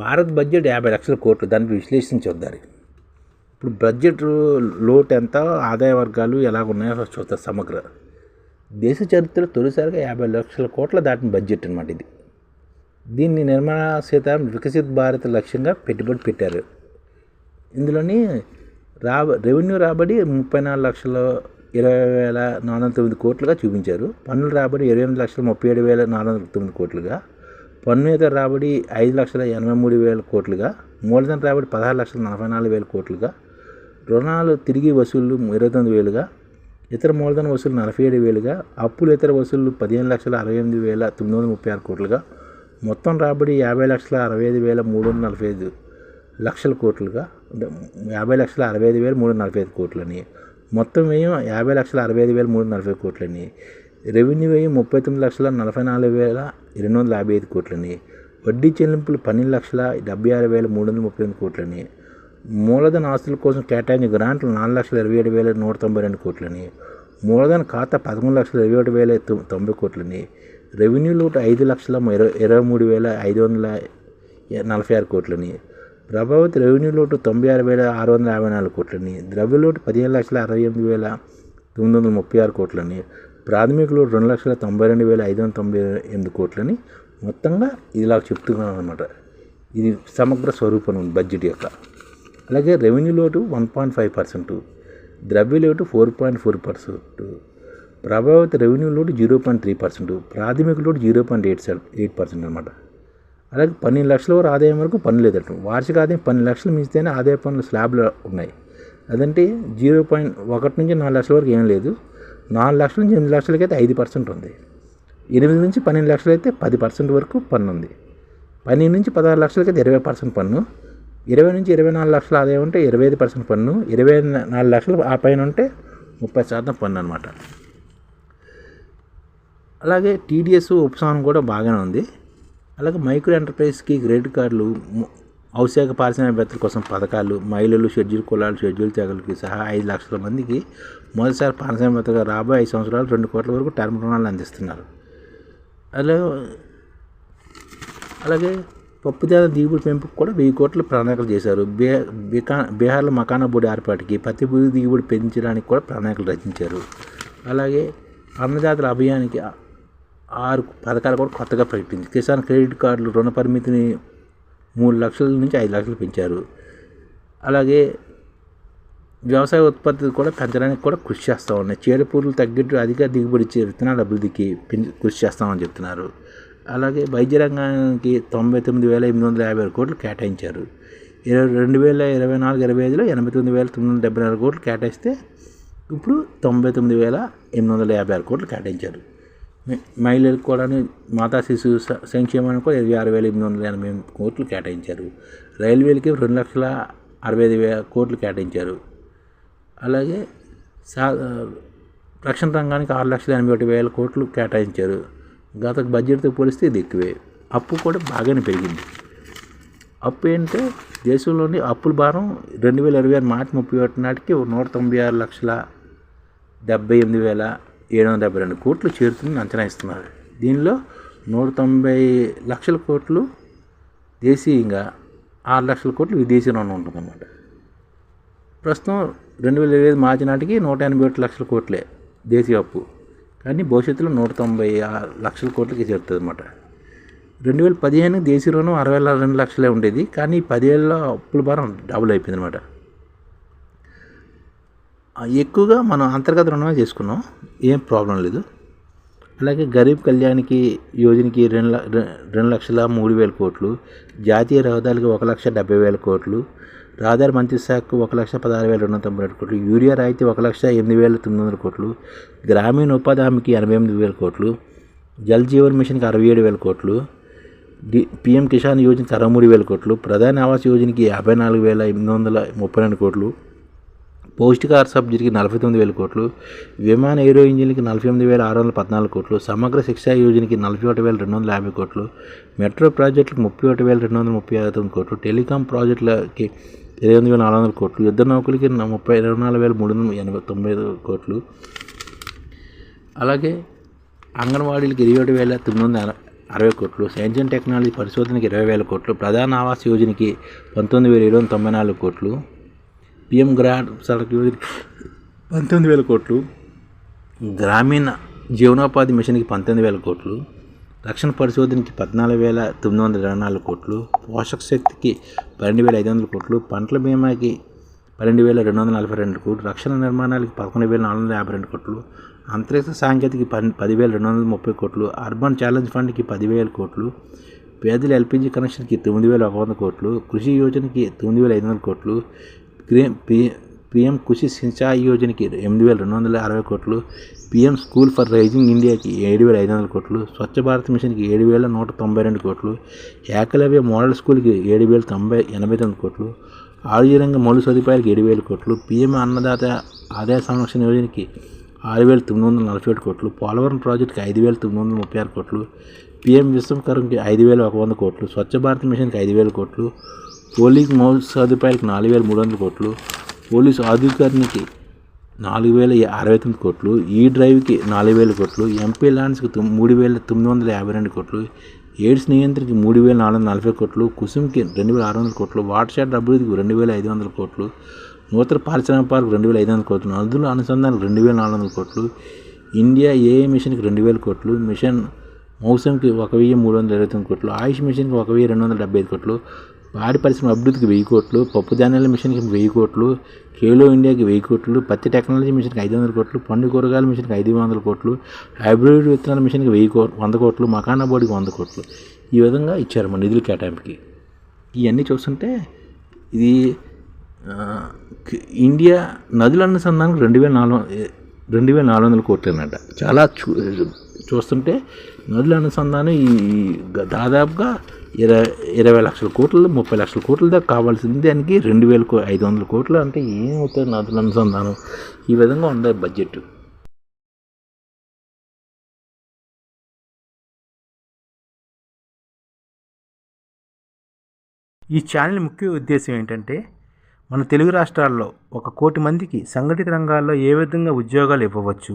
Bharat budget యాభై లక్షల కోట్లు. దాన్ని విశ్లేషించొద్దారు. ఇప్పుడు బడ్జెట్ లోటు ఎంత ఆదాయ వర్గాలు ఎలా ఉన్నాయో చూస్తారు సమగ్ర. దేశ చరిత్రలో తొలిసారిగా యాభై లక్షల కోట్ల దాటిన బడ్జెట్ అనమాట ఇది. దీన్ని నిర్మలా సీతారామన్ వికసిత్ భారత్ లక్ష్యంగా పెట్టుబడి పెట్టారు. ఇందులోని రాబ రెవెన్యూ రాబడి ముప్పై నాలుగు లక్షల ఇరవై వేల నాలుగు వందల తొమ్మిది కోట్లుగా చూపించారు. పన్నుల రాబడి ఇరవై ఎనిమిది లక్షల ముప్పై ఏడు వేల నాలుగు వందల తొమ్మిది కోట్లుగా. పన్ను మీద రాబడి ఐదు లక్షల ఎనభై మూడు వేల కోట్లుగా మూలధన రాబడి పదహారు లక్షల నలభై నాలుగు వేల కోట్లుగా రుణాలు తిరిగి వసూళ్ళు ఇరవై తొమ్మిది వేలుగా ఇతర మూలధన వసూలు నలభై ఏడు వేలుగా అప్పులు ఇతర వసూళ్ళు పదిహేను లక్షల అరవై ఎనిమిది వేల తొమ్మిది వందల ముప్పై ఆరు కోట్లుగా మొత్తం రాబడి యాభై లక్షల అరవై ఐదు వేల మూడు వందల నలభై ఐదు లక్షల కోట్లుగా అంటే యాభై లక్షల అరవై ఐదు వేల మూడు వందల నలభై ఐదు కోట్లని మొత్తం వ్యయం యాభై లక్షల అరవై ఐదు వేల మూడు వందల నలభై కోట్లని రెవెన్యూ వ్యయం ముప్పై తొమ్మిది లక్షల నలభై నాలుగు వేల రెండు వందల యాభై ఐదు కోట్లని వడ్డీ చెల్లింపులు పన్నెండు లక్షల డెబ్బై ఆరు వేల మూడు వందల ముప్పై ఎనిమిది కోట్లని మూలధన ఆస్తుల కోసం కేటాయించిన గ్రాంట్లు నాలుగు లక్షల ఇరవై ఏడు వేల నూట తొంభై రెండు కోట్లని మూలధన ఖాతా పదమూడు లక్షల ఇరవై ఏడు వేల తొంభై కోట్లని రెవెన్యూ లోటు ఐదు లక్షల ఇరవై ఇరవై మూడు వేల ఐదు వందల నలభై ఆరు కోట్లని ప్రభావిత రెవెన్యూ లోటు తొంభై ఆరు వేల ఆరు వందల యాభై నాలుగు కోట్లని ద్రవ్య లోటు పదిహేను లక్షల అరవై ఎనిమిది వేల తొమ్మిది వందల ముప్పై ఆరు కోట్లని ప్రాథమికలో రెండు లక్షల తొంభై రెండు వేల ఐదు వందల తొంభై ఎనిమిది కోట్లని మొత్తంగా ఇదిలా చెప్తున్నాను అనమాట ఇది సమగ్ర స్వరూపం ఉంది బడ్జెట్ యొక్క. అలాగే రెవెన్యూ లోటు వన్ పాయింట్ ఫైవ్ పర్సెంట్ ద్రవ్య లోటు ఫోర్ పాయింట్ ఫోర్ పర్సెంట్ ప్రభావిత రెవెన్యూ లోటు జీరో పాయింట్ త్రీ పర్సెంట్ ప్రాథమిక లోటు zero point eight eight percent అనమాట అలాగే పన్నెండు లక్షల వరకు ఆదాయం వరకు పన్ను లేదట. వార్షిక ఆదాయం పన్నెండు లక్షలు మించితేనే ఆదాయ పన్నులు స్లాబ్లు ఉన్నాయి. అదంటే జీరో పాయింట్ ఒకటి నుంచి నాలుగు లక్షల వరకు ఏం లేదు. నాలుగు లక్షల నుంచి ఎనిమిది లక్షలకైతే ఐదు పర్సెంట్ ఉంది. ఎనిమిది నుంచి పన్నెండు లక్షలైతే పది పర్సెంట్ వరకు పన్ను ఉంది. పన్నెండు నుంచి పదహారు లక్షలకైతే ఇరవై పర్సెంట్ పన్ను. ఇరవై నుంచి ఇరవై నాలుగు లక్షల ఆదాయం ఉంటే ఇరవై ఐదు పర్సెంట్ పన్ను. ఇరవై నాలుగు లక్షలు ఆ పైన ఉంటే ముప్పై శాతం పన్ను అనమాట అలాగే టీడీఎస్ ఉపశమనం కూడా బాగానే ఉంది. అలాగే మైక్రో ఎంటర్ప్రైజ్కి క్రెడిట్ కార్డులు ము- ఔషధ పారిశ్రామికవేత్తల కోసం పథకాలు మహిళలు షెడ్యూల్ కులాలు షెడ్యూల్ తెగలకి సహా ఐదు లక్షల మందికి మొదటిసారి పారిశ్రామికవేత్తగా రాబోయే ఐదు సంవత్సరాలు రెండు కోట్ల వరకు టర్మ్ రుణాలు అందిస్తున్నారు. అలాగే అలాగే పప్పుదార దిగుబడి పెంపుకు కూడా వెయ్యి కోట్లు ప్రణాళికలు చేశారు. బే బికా బీహార్లో మకానా బోర్డు ఏర్పాటుకి పత్తి భూమి దిగుబడి పెంచడానికి కూడా ప్రణాళికలు రచించారు. అలాగే అన్నదాతల అభియానికి ఆరు పథకాలు కూడా కొత్తగా ప్రకటించింది. కిసాన్ క్రెడిట్ కార్డులు రుణ పరిమితిని మూడు లక్షల నుంచి ఐదు లక్షలు పెంచారు. అలాగే వ్యవసాయ ఉత్పత్తి కూడా పెంచడానికి కూడా కృషి చేస్తూ ఉన్నాయి. చీడపూరులు తగ్గట్టు అధిక దిగుబడి ఇచ్చే విత్తనాల అభివృద్ధికి కృషి చేస్తామని చెప్తున్నారు. అలాగే వైద్య రంగానికి తొంభై తొమ్మిది వేల ఎనిమిది వందల యాభై ఆరు కోట్లు కేటాయించారు. ఇరవై రెండు వేల ఇరవై నాలుగు ఇరవై ఐదులో ఎనభై తొమ్మిది వేల తొమ్మిది వందల డెబ్బై నాలుగు కోట్లు కేటాయిస్తే ఇప్పుడు తొంభై తొమ్మిది వేల ఎనిమిది వందల యాభై ఆరు కోట్లు కేటాయించారు. మహిళలకు కూడా మాతా శిశు సంక్షేమానికి కూడా ఇరవై ఆరు వేల ఎనిమిది వందల ఎనభై ఎనిమిది కోట్లు కేటాయించారు. రైల్వేలకి రెండు లక్షల అరవై ఐదు వేల కోట్లు కేటాయించారు. అలాగే సా రక్షణ రంగానికి ఆరు లక్షల ఎనభై ఒకటి వేల కోట్లు కేటాయించారు. గత బడ్జెట్తో పోలిస్తే ఇది ఎక్కువే. అప్పు కూడా బాగానే పెరిగింది. అప్పు ఏంటంటే దేశంలోని అప్పుల భారం రెండు వేల ఇరవై ఆరు మార్చి ముప్పై ఒకటి నాటికి నూట తొంభై ఆరు లక్షల డెబ్బై ఎనిమిది వేల ఏడు వందల డెబ్బై రెండు కోట్లు చేరుతుందని అంచనా ఇస్తున్నారు దీనిలో నూట తొంభై లక్షల కోట్లు దేశీయంగా ఆరు లక్షల కోట్లు విదేశీ రుణం ఉంటుందన్నమాట. ప్రస్తుతం రెండు వేల ఇరవై ఐదు మార్చి నాటికి నూట ఎనభై ఒకటి లక్షల కోట్లే దేశీయ అప్పు. కానీ భవిష్యత్తులో నూట తొంభై ఆరు లక్షల కోట్లకి చేరుతుంది అనమాట రెండు వేల పదిహేను దేశీయ రుణం అరవై రెండు లక్షలే ఉండేది. కానీ ఈ అప్పుల భారం డబుల్ అయిపోయింది అనమాట ఎక్కువగా మనం అంతర్గత రుణమే చేసుకున్నాం. ఏం ప్రాబ్లం లేదు. అలాగే గరీబ్ కళ్యాణ్కి యోజనకి రెండు రెండు లక్షల మూడు వేల కోట్లు జాతీయ రహదారులకు ఒక లక్ష డెబ్బై వేల కోట్లు రహదారి మంత్రి శాఖకు ఒక లక్ష పదహారు వేల రెండు వందల తొంభై రెండు కోట్లు యూరియా రాయితీ ఒక లక్ష ఎనిమిది వేల తొమ్మిది వందల కోట్లు గ్రామీణ ఉపాధి హామీకి ఎనభై ఎనిమిది వేల కోట్లు జల్ జీవన్ మిషన్కి అరవై ఏడు వేల కోట్లు డి పిఎం కిసాన్ యోజనకి అరవై మూడు వేల కోట్లు ప్రధాన ఆవాస్ యోజనకి యాభై నాలుగు వేల ఎనిమిది వందల ముప్పై రెండు కోట్లు పౌష్టికాహార సబ్సిడీకి నలభై తొమ్మిది వేల కోట్లు విమాన ఏరో ఇంజిన్కి నలభై ఎనిమిది వేల ఆరు వందల పద్నాలుగు కోట్లు సమగ్ర శిక్షా యోజనకి నలభై ఒకటి వేల రెండు వందల యాభై కోట్లు మెట్రో ప్రాజెక్టులకు ముప్పై ఒకటి వేల రెండు వందల ముప్పై తొమ్మిది కోట్లు టెలికాం ప్రాజెక్టులకి ఇరవై ఎనిమిది వేల నాలుగు వందల కోట్లు యుద్ధ నౌకలకి ముప్పై ఇరవై నాలుగు వేల మూడు వందల ఎనభై తొంభై కోట్లు. అలాగే అంగన్వాడీలకు ఇరవై ఒకటి వేల తొమ్మిది వందల అరవై కోట్లు సైన్స్ అండ్ టెక్నాలజీ పరిశోధనకి ఇరవై వేల కోట్లు ప్రధాన ఆవాస్ యోజనకి పంతొమ్మిది వేల ఏడు వందల తొంభై నాలుగు కోట్లు. పిఎం గ్రాండ్ సడక్ పంతొమ్మిది వేల కోట్లు. గ్రామీణ జీవనోపాధి మిషన్కి పంతొమ్మిది వేల కోట్లు. రక్షణ పరిశోధనకి పద్నాలుగు వేల తొమ్మిది వందల ఇరవై నాలుగు కోట్లు. పోషక శక్తికి పన్నెండు వేల ఐదు వందల కోట్లు. పంటల బీమాకి పన్నెండు వేల రెండు వందల నలభై రెండు కోట్లు. రక్షణ నిర్మాణాలకి పదకొండు వేల నాలుగు వందల యాభై రెండు కోట్లు. అంతరిక్ష సాంకేతిక పన్ పదివేల రెండు వందల ముప్పై కోట్లు. అర్బన్ ఛాలెంజ్ ఫండ్కి పదివేల కోట్లు. పేదల ఎల్పిజి కనెక్షన్కి తొమ్మిది వేల ఒక వంద కోట్లు. కృషి యోజనకి తొమ్మిది వేల ఐదు వందల కోట్లు. పిఎం కృషి సించాయి యోజనకి ఎనిమిది వేల రెండు వందల అరవై కోట్లు పిఎం స్కూల్ ఫర్ రైజింగ్ ఇండియాకి ఏడు వేల ఐదు వందల కోట్లు స్వచ్ఛ భారత్ మిషన్కి ఏడు వేల నూట తొంభై రెండు కోట్లు ఏకలవ్య మోడల్ స్కూల్కి ఏడు వేల తొంభై ఎనభై తొమ్మిది కోట్లు ఆరోగ్యరంగ మౌలిక సదుపాయాలకు ఏడు వేల కోట్లు పిఎం అన్నదాత ఆదాయ సంరక్షణ యోజనకి ఆరు వేల తొమ్మిది వందల నలభై ఏడు కోట్లు పోలవరం ప్రాజెక్టుకి ఐదు వేల తొమ్మిది వందల ముప్పై ఆరు కోట్లు పిఎం విశ్వకరంకి ఐదు వేల ఒక వంద కోట్లు స్వచ్ఛ భారత్ మిషన్కి ఐదు వేల కోట్లు పోలీస్ మౌలిక సదుపాయాలకు నాలుగు వేల మూడు వందల కోట్లు పోలీసు ఆధికారికి నాలుగు వేల అరవై తొమ్మిది కోట్లు ఈ డ్రైవ్కి నాలుగు వేల కోట్లు ఎంపీ ల్యాండ్స్కి మూడు వేల తొమ్మిది వందల యాభై రెండు కోట్లు ఎయిడ్స్ నియంత్రణకి మూడు వేల నాలుగు వందల నలభై కోట్లు కుసుమ్కి రెండు వేల ఆరు వందల కోట్లు వాటర్ షెడ్ అభివృద్ధికి రెండు వేల ఐదు వందల కోట్లు నూతన పారిశ్రామిక పార్క్ రెండు వేల ఐదు వందల కోట్లు నదుల అనుసంధానం రెండు వేల నాలుగు వందల కోట్లు ఇండియా ఏఏ మిషన్కి రెండు వేల కోట్లు మిషన్ మౌసంకి ఒక వెయ్యి మూడు వందల ఇరవై తొమ్మిది కోట్లు ఆయుష్ మిషన్కి ఒక వెయ్యి రెండు వందల డెబ్బై ఐదు కోట్లు పాడి పరిశ్రమ అభివృద్ధికి వెయ్యి కోట్లు పప్పు ధాన్యాల మిషన్కి వెయ్యి కోట్లు ఖేలో ఇండియాకి వెయ్యి కోట్లు పత్తి టెక్నాలజీ మిషన్కి ఐదు వందల కోట్లు పండు కూరగాయల మిషన్కి ఐదు వందల కోట్లు హైబ్రిడ్ విత్తనాల మిషన్కి వెయ్యి కో వంద కోట్లు మకానా బోర్డుకి వంద కోట్లు. ఈ విధంగా ఇచ్చారు మన నిధుల కేటాయింపుకి. ఇవన్నీ చూస్తుంటే ఇది ఇండియా నదుల అనుసంధానం రెండు వేల నాలుగు రెండు వేల నాలుగు వందల కోట్లేనట. చాలా చూ చూస్తుంటే నదుల అనుసంధానం ఈ దాదాపుగా ఇరవై ఇరవై లక్షల కోట్లు ముప్పై లక్షల కోట్ల దాకా కావాల్సింది దానికి రెండు వేల ఐదు వందల కోట్లు అంటే ఏమవుతుంది నదుల అనుసంధానం? ఈ విధంగా ఉండే బడ్జెట్. ఈ ఛానల్ ముఖ్య ఉద్దేశం ఏంటంటే మన తెలుగు రాష్ట్రాల్లో ఒక కోటి మందికి సంఘటిత రంగాల్లో ఏ విధంగా ఉద్యోగాలు ఇవ్వవచ్చు